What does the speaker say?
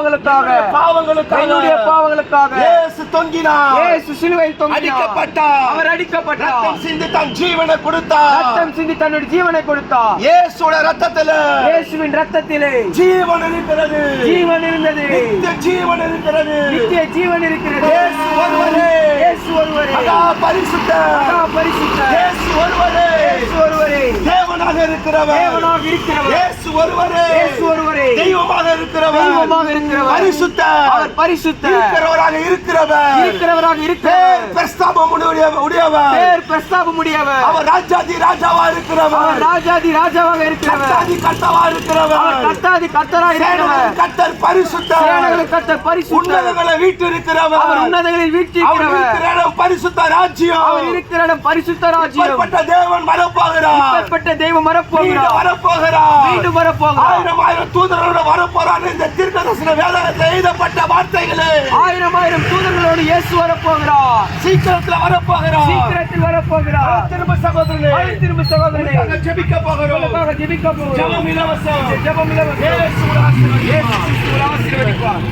பாவங்களுக்காக. பாவங்களுக்காக. என்னுடைய பாவங்களுக்காக. இயேசு தொங்கினார். இயேசு சிலுவையில் தொங்கினார். அடிக்கப்பட்டார். அவர் அடிக்கப்பட்டார். ரத்தம் சிந்தி தன் ஜீவனை கொடுத்தார். ரத்தம் சிந்தி தன்னுடைய ஜீவனை கொடுத்தார். இயேசுட ரத்தத்துல. இயேசுவின் ரத்தத்திலே. ஜீவன் இருக்கிறது. ஜீவன் இருந்தது. நித்திய ஜீவன் இருக்கிறது. நித்திய ஜீவன் இருக்கிறது. இயேசு ஒருவரே. இயேசு ஒருவரே. மகா பரிசுத்த. மகா பரிசுத்த. இருக்கிறவர் தேவனாக இருக்கிறவர் இயேசு ஒருவரே. இயேசு ஒருவரே. தெய்வமாக இருக்கிறவர் தெய்வமாக இருக்கிறவர் பரிசுத்த. அவர் பரிசுத்த. இருக்கிறவராக இருக்கிறவர் இருக்கிறவராக இருக்கிறவர் பிரஸ்தாபம் உடைய- உடையவர் பேர் பிரஸ்தாப முடியவர் அவர் ராஜாதி ராஜாவா அவர் இருக்கிறவர் ராஜாதி ராஜாவாக இருக்கிறவர் கர்த்தாதி கர்த்தாவா அவர் இருக்கிறவர் கர்த்தாதி கர்த்தராக இருக்கிறவர் கர்த்தர் பரிசுத்த. சேனைகளின் கர்த்தர் பரிசுத்த. உன்னதங்களை வீட்டு அவர் இருக்கிறவர் உன்னதங்களில் அவர் இருக்கிற இடம் பரிசுத்த ராஜ்யம். அவர் இருக்கிற பரிசுத்த ராஜ்யம். தேவன் இப்பேற்பட்ட தெய்வம் வரப்போகிறார் வரப்போகிறார் மீண்டும் வரப்போகிறார் ஆயிரம் ஆயிரம் தூதர்களோட வரப்போறார் இந்த தீர்க்கதரிசன வேதத்தில் எழுதப்பட்ட வார்த்தைகளே. ஆயிரம் ஆயிரம் தூதர்களோடு இயேசு வரப்போகிறார் சீக்கிரத்துல வரப்போகிறார் சீக்கிரத்தில் வரப்போகிறார் திரும்ப சகோதரனே. திரும்ப சகோதரனே. ஜெபிக்க போகிறோம். ஜெபிக்க போகிறோம். ஜெபம் இலவசம். ஜெபம் இலவசம். இயேசு ஆசீர்வதிப்பார்.